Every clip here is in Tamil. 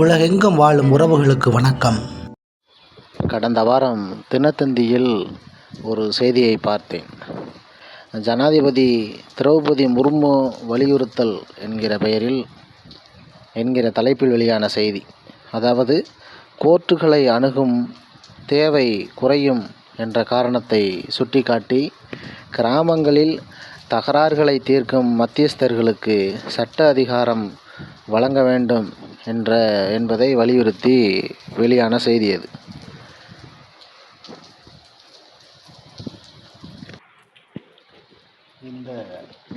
உலகெங்கும் வாழும் உறவுகளுக்கு வணக்கம். கடந்த வாரம் தினத்தந்தியில் ஒரு செய்தியை பார்த்தேன். ஜனாதிபதி திரௌபதி முர்மு வலியுறுத்தல் என்கிற பெயரில் என்கிற தலைப்பில் வெளியான செய்தி. அதாவது கோர்ட்டுகளை அணுகும் தேவை குறையும் என்ற காரணத்தை சுட்டிக்காட்டி கிராமங்களில் தகராறுகளை தீர்க்கும் மத்தியஸ்தர்களுக்கு சட்ட அதிகாரம் வழங்க வேண்டும் என்ற என்பதை வலியுறுத்தி வெளியான செய்தி அது. இந்த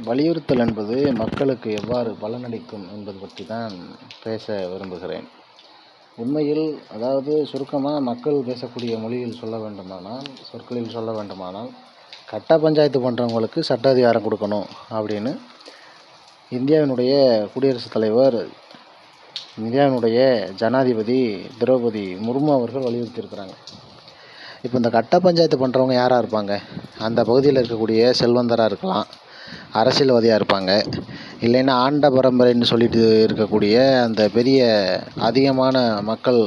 வலியுறுத்தல் என்பது மக்களுக்கு எவ்வாறு பலனளிக்கும் என்பது பற்றி தான் பேச விரும்புகிறேன். உண்மையில் அதாவது சுருக்கமாக மக்கள் பேசக்கூடிய மொழியில் சொல்ல வேண்டுமானால் சொற்களில் சொல்ல வேண்டுமானால் கட்ட பஞ்சாயத்து பண்ணுறவங்களுக்கு சட்ட அதிகாரம் கொடுக்கணும் அப்படின்னு இந்தியாவினுடைய குடியரசுத் தலைவர் இந்தியாவினுடைய ஜனாதிபதி திரௌபதி முர்மு அவர்கள் வலியுறுத்தியிருக்கிறாங்க. இப்போ இந்த கட்ட பஞ்சாயத்து பண்ணுறவங்க யாராக இருப்பாங்க? அந்த பகுதியில் இருக்கக்கூடிய செல்வந்தராக இருக்கலாம் அரசியல்வாதியாக இருப்பாங்க இல்லைன்னா ஆண்ட பரம்பரைன்னு சொல்லிட்டு இருக்கக்கூடிய அந்த பெரிய அதிகமான மக்கள்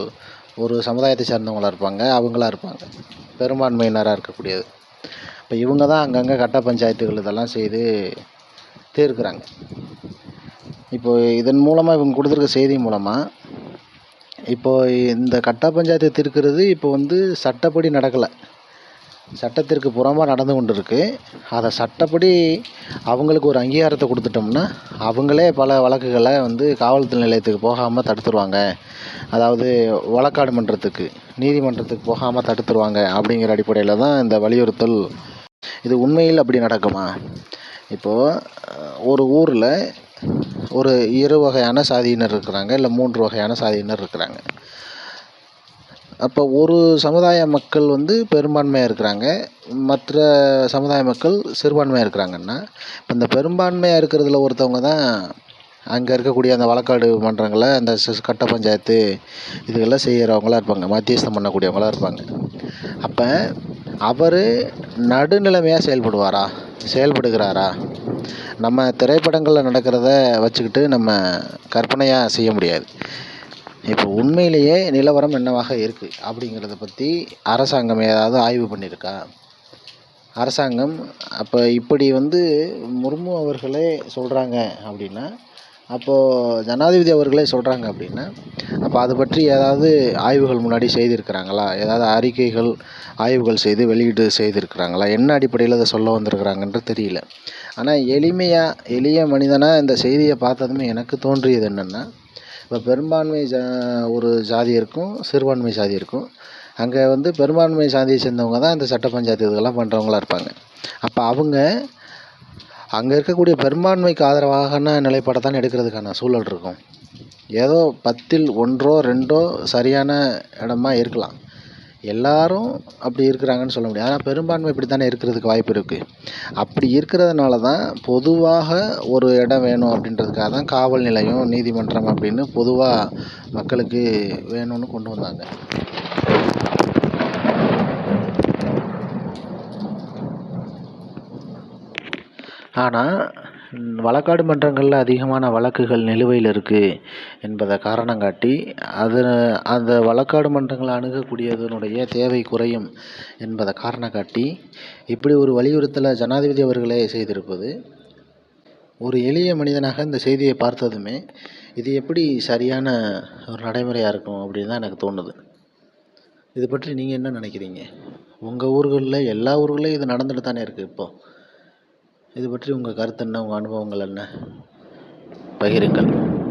ஒரு சமுதாயத்தை சேர்ந்தவங்களாக இருப்பாங்க அவங்களா இருப்பாங்க. பெரும்பான்மையினராக இருக்கக்கூடியது. இப்போ இவங்க தான் அங்கங்கே கட்ட பஞ்சாயத்துகள் இதெல்லாம் செய்து தீர்க்கிறாங்க. இப்போது இதன் மூலமாக இவங்க கொடுத்துருக்க செய்தி மூலமாக இப்போது இந்த கட்டா பஞ்சாயத்து தீர்க்கிறது இப்போ வந்து சட்டப்படி நடக்கலை. சட்டத்திற்கு புறமாக நடந்து கொண்டு இருக்குது அதை சட்டப்படி அவங்களுக்கு ஒரு அங்கீகாரத்தை கொடுத்துட்டோம்னா அவங்களே பல வழக்குகளை வந்து காவல்துறை நிலையத்துக்கு போகாமல் தடுத்துருவாங்க. அதாவது வழக்காடு மன்றத்துக்கு நீதிமன்றத்துக்கு போகாமல் தடுத்துருவாங்க அப்படிங்கிற அடிப்படையில் தான் இந்த வலியுறுத்தல். இது உண்மையில் அப்படி நடக்குமா? இப்போது ஒரு ஊரில் ஒரு இரு வகையான சாதியினர் இருக்கிறாங்க இல்லை மூன்று வகையான சாதியினர் இருக்கிறாங்க. அப்போ ஒரு சமுதாய மக்கள் வந்து பெரும்பான்மையாக இருக்கிறாங்க மற்ற சமுதாய மக்கள் சிறுபான்மையாக இருக்கிறாங்கன்னா இப்போ இந்த பெரும்பான்மையாக இருக்கிறதுல ஒருத்தவங்க தான் அங்கே இருக்கக்கூடிய அந்த வழக்காடு மன்றங்களை அந்த கட்ட பஞ்சாயத்து இதுகெல்லாம் செய்கிறவங்களா இருப்பாங்க மத்தியஸ்தம் பண்ணக்கூடியவங்களா இருப்பாங்க. அப்போ அவர் நடுநிலைமையாக செயல்படுவாரா? செயல்படுகிறாரா? நம்ம திரைப்படங்களில் நடக்கிறத வச்சுக்கிட்டு நம்ம கற்பனையாக செய்ய முடியாது. இப்போ உண்மையிலேயே நிலவரம் என்னவாக இருக்குது அப்படிங்கிறத பற்றி அரசாங்கம் ஏதாவது ஆய்வு பண்ணியிருக்கா? அரசாங்கம் அப்போ இப்படி வந்து முர்மு அவர்களே சொல்கிறாங்க அப்படின்னா அப்போது ஜனாதிபதி அவர்களே சொல்கிறாங்க அப்படின்னா அப்போ அது பற்றி ஏதாவது ஆய்வுகள் முன்னாடி செய்திருக்கிறாங்களா? ஏதாவது அறிக்கைகள் ஆய்வுகள் செய்து வெளியீடு செய்திருக்கிறாங்களா? என்ன அடிப்படையில் அதை சொல்ல வந்திருக்கிறாங்கன்றது தெரியல. ஆனால் எளிமையாக எளிய மனிதனாக இந்த செய்தியை பார்த்ததுமே எனக்கு தோன்றியது என்னென்னா இப்போ பெரும்பான்மை ஜா ஒரு ஜாதி இருக்கும் சிறுபான்மை ஜாதி இருக்கும். அங்கே வந்து பெரும்பான்மை சாதியை சேர்ந்தவங்க தான் இந்த சட்ட பஞ்சாயத்து இதெல்லாம் பண்ணுறவங்களா இருப்பாங்க. அப்போ அவங்க அங்கே இருக்கக்கூடிய பெரும்பான்மைக்கு ஆதரவாகன நிலைப்பாடை தான் எடுக்கிறதுக்கான சூழல் இருக்கும். ஏதோ பத்தில் ஒன்றோ ரெண்டோ சரியான இடமா இருக்கலாம். எல்லாரும் அப்படி இருக்கிறாங்கன்னு சொல்ல முடியாது. ஆனால் பெரும்பான்மை இப்படி தானே இருக்கிறதுக்கு வாய்ப்பு இருக்குது அப்படி இருக்கிறதுனால தான் பொதுவாக ஒரு இடம் வேணும் அப்படின்றதுக்காக தான் காவல் நிலையம் நீதிமன்றம் அப்படின்னு பொதுவாக மக்களுக்கு வேணும்னு கொண்டு வந்தாங்க. ஆனால் வழக்காடு மன்றங்களில் அதிகமான வழக்குகள் நிலுவையில் இருக்குது என்பதை காரணம் காட்டி அது அந்த வழக்காடு மன்றங்களை அணுகக்கூடியதனுடைய தேவை குறையும் என்பதை காரணம் காட்டி இப்படி ஒரு வலியுறுத்தலை ஜனாதிபதி அவர்களே செய்திருப்பது ஒரு எளிய மனிதனாக இந்த செய்தியை பார்த்ததுமே இது எப்படி சரியான ஒரு நடைமுறையாக இருக்கும் அப்படின்னு தான் எனக்கு தோணுது. இது பற்றி நீங்கள் என்ன நினைக்கிறீங்க? உங்கள் ஊர்களில் எல்லா ஊர்களையும் இது நடந்துட்டு தானே இருக்குது இப்போது இது பற்றி உங்கள் கருத்து என்ன? உங்கள் அனுபவங்கள் என்ன? பகிருங்கள்.